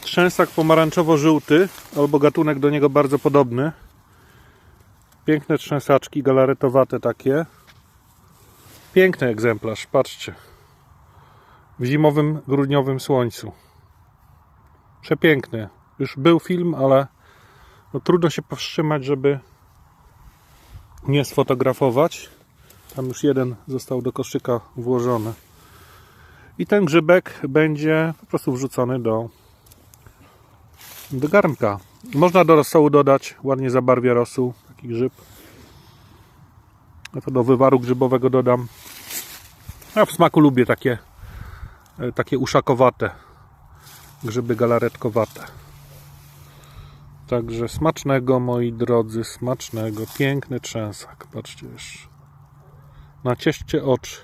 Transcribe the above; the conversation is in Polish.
Trzęsak pomarańczowo-żółty, albo gatunek do niego bardzo podobny. Piękne trzęsaczki, galaretowate takie. Piękny egzemplarz, patrzcie. W zimowym, grudniowym słońcu. Przepiękny. Już był film, ale no, trudno się powstrzymać, żeby nie sfotografować. Tam już jeden został do koszyka włożony. I ten grzybek będzie po prostu wrzucony do, do garnka. Można do rosołu dodać, ładnie zabarwia rosół, taki grzyb. Ja to do wywaru grzybowego dodam. Ja w smaku lubię takie, e, takie uszakowate grzyby galaretkowate. Także smacznego, moi drodzy, smacznego. Piękny trzęsak. Patrzcie jeszcze. Nacieszcie oczy.